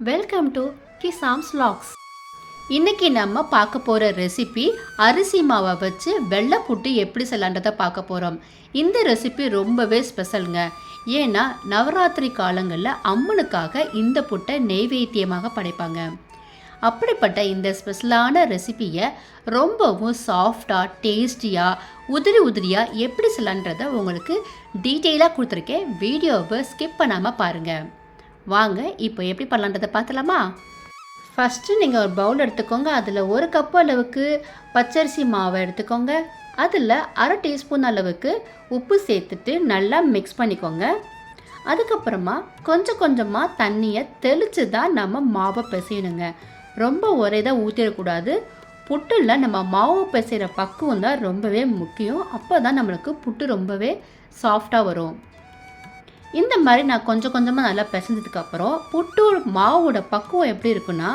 Welcome to கிசாம்ஸ் lakhs இன்னைக்கு நம்ம பார்க்க போகிற ரெசிபி அரிசி மாவை வச்சு வெள்ளை புட்டு எப்படி செய்யலான்றதை பார்க்க போகிறோம் இந்த ரெசிபி ரொம்பவே ஸ்பெஷலுங்க ஏன்னா நவராத்திரி காலங்களில் அம்மனுக்காக இந்த புட்டை நெய்வேத்தியமாக படைப்பாங்க. அப்படிப்பட்ட இந்த ஸ்பெஷலான ரெசிபியை ரொம்பவும் சாஃப்டாக டேஸ்டியாக உதிரி உதிரியாக எப்படி செய்யலான்றதை உங்களுக்கு டீட்டெயிலாக கொடுத்துருக்கேன். வீடியோவை ஸ்கிப் பண்ணாமல் பாருங்கள் வாங்க இப்போ எப்படி பண்ணலான்றதை பார்த்தலாமா? ஃபஸ்ட்டு நீங்கள் ஒரு பவுல் எடுத்துக்கோங்க. அதில் ஒரு கப் அளவுக்கு பச்சரிசி மாவை எடுத்துக்கோங்க. அதில் அரை டீஸ்பூன் அளவுக்கு உப்பு சேர்த்துட்டு நல்லா மிக்ஸ் பண்ணிக்கோங்க. அதுக்கப்புறமா கொஞ்சம் கொஞ்சமாக தண்ணியை தெளித்து தான் நம்ம மாவை பிசையணுங்க. ரொம்ப ஒரே தான் ஊற்றிடக்கூடாது புட்டில் நம்ம மாவு பிசைகிற பக்குவம் தான் ரொம்பவே முக்கியம். அப்போ தான் நம்மளுக்கு புட்டு ரொம்பவே சாஃப்டாக வரும். இந்த மாதிரி நான் கொஞ்சம் கொஞ்சமாக நல்லா பிசைஞ்சதுக்கப்புறம் புட்டு மாவோட பக்குவம் எப்படி இருக்குன்னா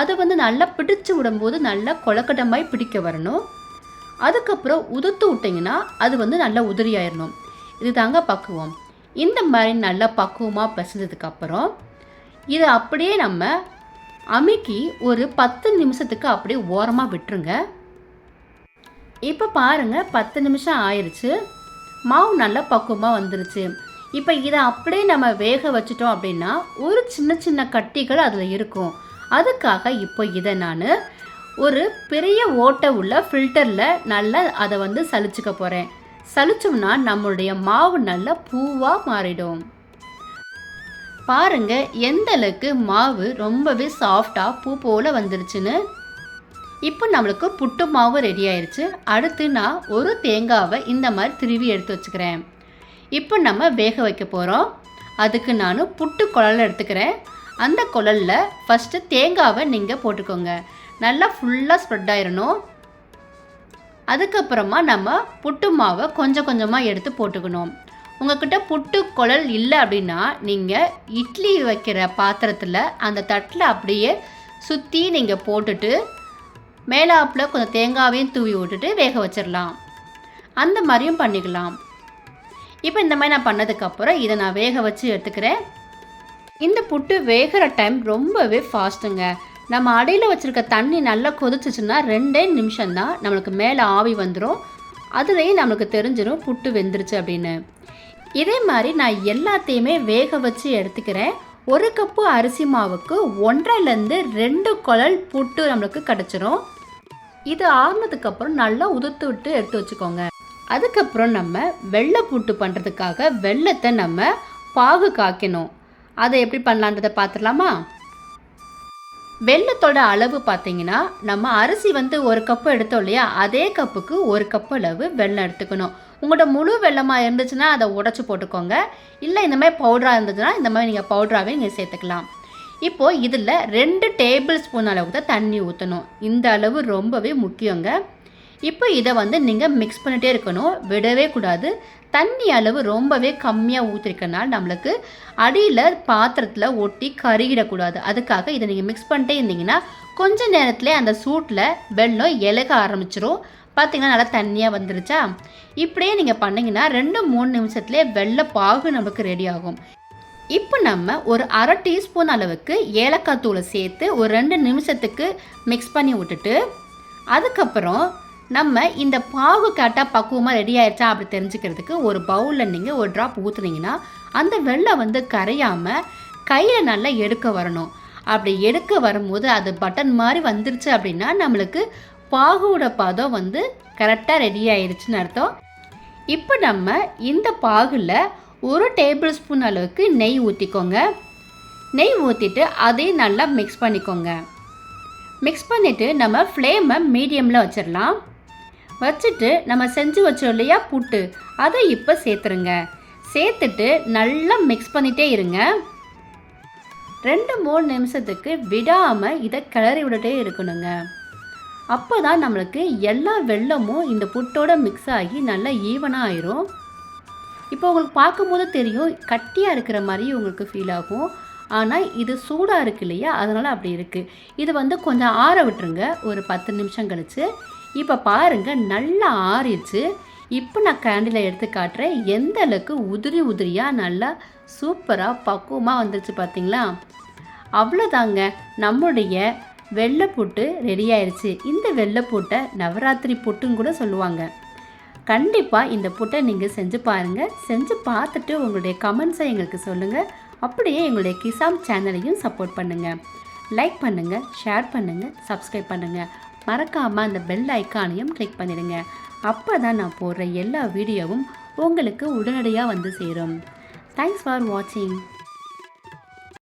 அதை வந்து நல்லா பிடிச்சு விடும்போது நல்லா கொலக்கட்டமாய் பிடிக்க வரணும். அதுக்கப்புறம் உதுத்து விட்டிங்கன்னா அது வந்து நல்லா உதிரியாயிடணும் இது தாங்க பக்குவம். இந்த மாதிரி நல்லா பக்குவமாக பிசைஞ்சதுக்கப்புறம் இதை அப்படியே நம்ம அமுக்கி ஒரு பத்து நிமிஷத்துக்கு அப்படியே ஓரமாக விட்டுருங்க. இப்போ பாருங்கள் பத்து நிமிஷம் ஆயிடுச்சு மாவு நல்லா பக்குவமாக வந்துருச்சு. இப்போ இதை அப்படியே நம்ம வேக வச்சிட்டோம் அப்படின்னா ஒரு சின்ன சின்ன கட்டிகள் அதில் இருக்கும். அதுக்காக இப்போ இதை நான் ஒரு பெரிய ஓட்டை உள்ள ஃபில்டரில் நல்லா அதை வந்து சலிச்சுக்க போகிறேன் சலிச்சோம்னா நம்மளுடைய மாவு நல்லா பூவாக மாறிடும். பாருங்க எந்த அளவுக்கு மாவு ரொம்பவே சாஃப்டாக பூ போல் வந்துருச்சுன்னு. இப்போ நம்மளுக்கு புட்டு மாவு ரெடி ஆயிடுச்சு அடுத்து நான் ஒரு தேங்காவை இந்த மாதிரி திருவி எடுத்து வச்சுக்கிறேன். இப்போ நம்ம வேக வைக்க போகிறோம் அதுக்கு நான் புட்டு குழல் எடுத்துக்கிறேன். அந்த குழலில் ஃபஸ்ட்டு தேங்காவை நீங்கள் போட்டுக்கோங்க. நல்லா ஃபுல்லாக ஸ்ப்ரெட் ஆயிடணும் அதுக்கப்புறமா நம்ம புட்டு மாவை கொஞ்சம் கொஞ்சமாக எடுத்து போட்டுக்கணும். உங்ககிட்ட புட்டு குழல் இல்லை அப்படின்னா நீங்கள் இட்லி வைக்கிற பாத்திரத்தில் அந்த தட்டில் அப்படியே சுற்றி நீங்கள் போட்டுட்டு மேலாப்பில் கொஞ்சம் தேங்காவையும் தூவி விட்டுட்டு வேக வச்சிடலாம் அந்த மாதிரியும் பண்ணிக்கலாம். இப்போ இந்த மாதிரி நான் பண்ணதுக்கப்புறம் இதை நான் வேக வச்சு எடுத்துக்கிறேன். இந்த புட்டு வேகிற டைம் ரொம்பவே ஃபாஸ்ட்டுங்க நம்ம அடியில் வச்சுருக்க தண்ணி நல்லா கொதிச்சிச்சுன்னா ரெண்டே நிமிஷம்தான் நம்மளுக்கு மேலே ஆவி வந்துடும் அதுலேயும் நம்மளுக்கு தெரிஞ்சிடும் புட்டு வெந்துருச்சு அப்படின்னு. இதே மாதிரி நான் எல்லாத்தையுமே வேக வச்சு எடுத்துக்கிறேன். ஒரு கப்பு அரிசி மாவுக்கு ஒன்றரைலேருந்து ரெண்டு குழல் புட்டு நம்மளுக்கு கிடச்சிரும். இது ஆறுனதுக்கப்புறம் நல்லா உதுத்து விட்டு எடுத்து வச்சுக்கோங்க. அதுக்கப்புறம் நம்ம வெள்ளை பூட்டு பண்ணுறதுக்காக வெள்ளத்தை நம்ம பாகு காய்க்கணும். அதை எப்படி பண்ணலான்றதை பார்த்துடலாமா? வெள்ளத்தோட அளவு பார்த்தீங்கன்னா நம்ம அரிசி வந்து ஒரு கப்பு எடுத்தோம் இல்லையா? அதே கப்புக்கு ஒரு கப் அளவு வெள்ளம் எடுத்துக்கணும். உங்களோட முழு வெள்ளமாக இருந்துச்சுன்னா அதை உடச்சி போட்டுக்கோங்க. இல்லை இந்த மாதிரி பவுடராக இருந்துச்சுன்னா இந்த மாதிரி நீங்கள் பவுடராகவே நீங்கள் சேர்த்துக்கலாம். இப்போது இதில் ரெண்டு டேபிள் ஸ்பூன் அளவுக்கு தான் தண்ணி ஊற்றணும் இந்த அளவு ரொம்பவே முக்கியங்க. இப்போ இதை வந்து நீங்கள் மிக்ஸ் பண்ணிகிட்டே இருக்கணும். விடவே கூடாது. தண்ணி அளவு ரொம்பவே கம்மியாக ஊற்றிருக்கனால நம்மளுக்கு அடியில் பாத்திரத்தில் ஒட்டி கருகிடக்கூடாது. அதுக்காக இதை நீங்கள் மிக்ஸ் பண்ணிட்டே இருந்தீங்கன்னா கொஞ்ச நேரத்தில் அந்த சூட்டில் வெள்ளம் இலக ஆரம்பிச்சிரும். பார்த்தீங்கன்னா நல்லா தண்ணியாக வந்துருச்சா? இப்படியே நீங்கள் பண்ணிங்கன்னா ரெண்டு மூணு நிமிஷத்துலேயே வெள்ளை பாகு நமக்கு ரெடி ஆகும். இப்போ நம்ம ஒரு அரை டீஸ்பூன் அளவுக்கு ஏலக்காய் தூளை சேர்த்து ஒரு ரெண்டு நிமிஷத்துக்கு மிக்ஸ் பண்ணி விட்டுட்டு அதுக்கப்புறம் நம்ம இந்த பாகு கரெக்டாக பக்குவமாக ரெடி ஆயிடுச்சா அப்படி தெரிஞ்சுக்கிறதுக்கு ஒரு பவுலில் நீங்கள் ஒரு ட்ராப் ஊற்றுனீங்கன்னா அந்த வெள்ளம் வந்து கரையாமல் கையில் நல்லா எடுக்க வரணும். அப்படி எடுக்க வரும்போது அது பட்டன் மாதிரி வந்துருச்சு அப்படின்னா நம்மளுக்கு பாகுவோட பதம் வந்து கரெக்டாக ரெடி ஆயிடுச்சுன்னு அர்த்தம். இப்போ நம்ம இந்த பாகில் ஒரு டேபிள் ஸ்பூன் அளவுக்கு நெய் ஊற்றிக்கோங்க நெய் ஊற்றிட்டு அதையும் நல்லா மிக்ஸ் பண்ணிக்கோங்க. மிக்ஸ் பண்ணிவிட்டு நம்ம ஃப்ளேமை மீடியமில் வச்சிடலாம். வச்சுட்டு நம்ம செஞ்சு வச்சோம் இல்லையா புட்டு அதை இப்போ சேர்த்துருங்க. சேர்த்துட்டு நல்லா மிக்ஸ் பண்ணிகிட்டே இருங்க. ரெண்டு மூணு நிமிஷத்துக்கு விடாமல் இதை கிளறி விட்டுட்டே இருக்கணுங்க. அப்போ தான் நம்மளுக்கு எல்லா வெள்ளமும் இந்த புட்டோட மிக்ஸ் ஆகி நல்லா ஈவனாக ஆயிரும். இப்போ உங்களுக்கு பார்க்கும்போது தெரியும் கட்டியாக இருக்கிற மாதிரி உங்களுக்கு ஃபீல் ஆகும். ஆனால் இது சூடாக இருக்கு இல்லையா? அதனால் அப்படி இருக்குது இது வந்து கொஞ்சம் ஆற விட்டுருங்க. ஒரு பத்து நிமிஷம் கழித்து இப்போ பாருங்கள் நல்லா ஆறிடுச்சு. இப்போ நான் கேண்டில் எடுத்து காட்டுறேன். எந்த அளவுக்கு உதிரி உதிரியாக நல்லா சூப்பராக பக்குவமாக வந்துருச்சு பார்த்தீங்களா அவ்வளோதாங்க நம்முடைய வெள்ளை புட்டு ரெடி ஆயிடுச்சு இந்த வெள்ளைப்பூட்டை நவராத்திரி புட்டுன்னு கூட சொல்லுவாங்க. கண்டிப்பாக இந்த புட்டை நீங்கள் செஞ்சு பாருங்கள் செஞ்சு பார்த்துட்டு உங்களுடைய கமெண்ட்ஸை எங்களுக்கு சொல்லுங்கள் அப்படியே எங்களுடைய கிசாம் சேனலையும் சப்போர்ட் பண்ணுங்கள் லைக் பண்ணுங்கள் ஷேர் பண்ணுங்கள் சப்ஸ்கிரைப் பண்ணுங்கள் மறக்காமல் அந்த பெல் ஐக்கானையும் கிளிக் பண்ணிடுங்க. அப்போ தான் நான் போடுற எல்லா வீடியோவும் உங்களுக்கு உடனடியாக வந்து சேரும். தேங்க்ஸ் ஃபார் வாட்சிங்